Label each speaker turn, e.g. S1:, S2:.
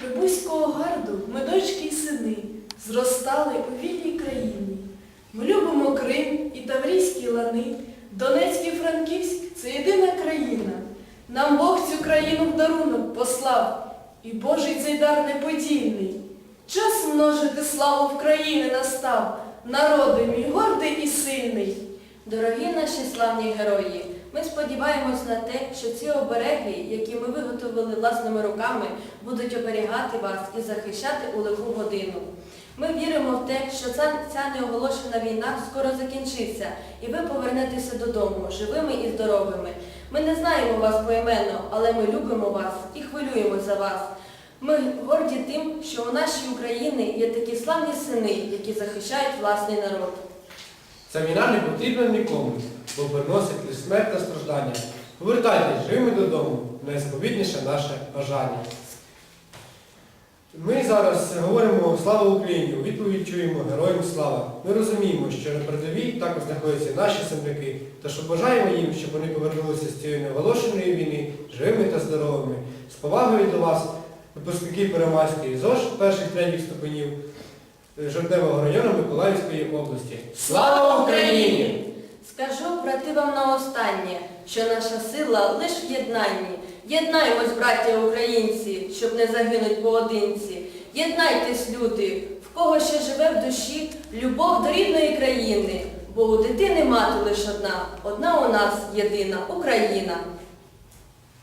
S1: Прибузького гарду ми дочки й сини зростали у вільній країні. Ми любимо Крим і Таврійські лани, Донецьк і Франківськ це єдина країна. Нам Бог цю країну в дарунок послав, і Божий цей дар неподільний. Час множити славу в країни настав, народи мій гордий і сильний.
S2: Дорогі наші славні герої, ми сподіваємось на те, що ці обереги, які ми виготовили власними руками, будуть оберігати вас і захищати у лиху годину. Ми віримо в те, що ця, ця неоголошена війна скоро закінчиться, і ви повернетеся додому живими і здоровими. Ми не знаємо вас поіменно, але ми любимо вас і хвилюємось за вас. Ми горді тим, що у нашій Україні є такі славні сини, які захищають власний народ.
S3: Ця війна не потрібна нікому, бо приносить лише смерть та страждання. Повертайтесь живими додому, найсповітніше наше бажання. Ми зараз говоримо Слава Україні! У відповідь чуємо Героям слава. Ми розуміємо, що на передовій також знаходяться наші земляки, тож бажаємо їм, щоб вони повернулися з цієї неоголошеної війни живими та здоровими. З повагою до вас, випускники Перемайської ЗОЖ перших третіх ступенів Жовтневого району Миколаївської області. Слава Україні!
S2: Вам на останнє, що наша сила лиш в єднанні. Єднаймось, браття українці, щоб не загинуть поодинці. Єднайтесь, люди, в кого ще живе в душі любов до рідної країни, бо у дитини мати лиш одна, одна у нас єдина Україна.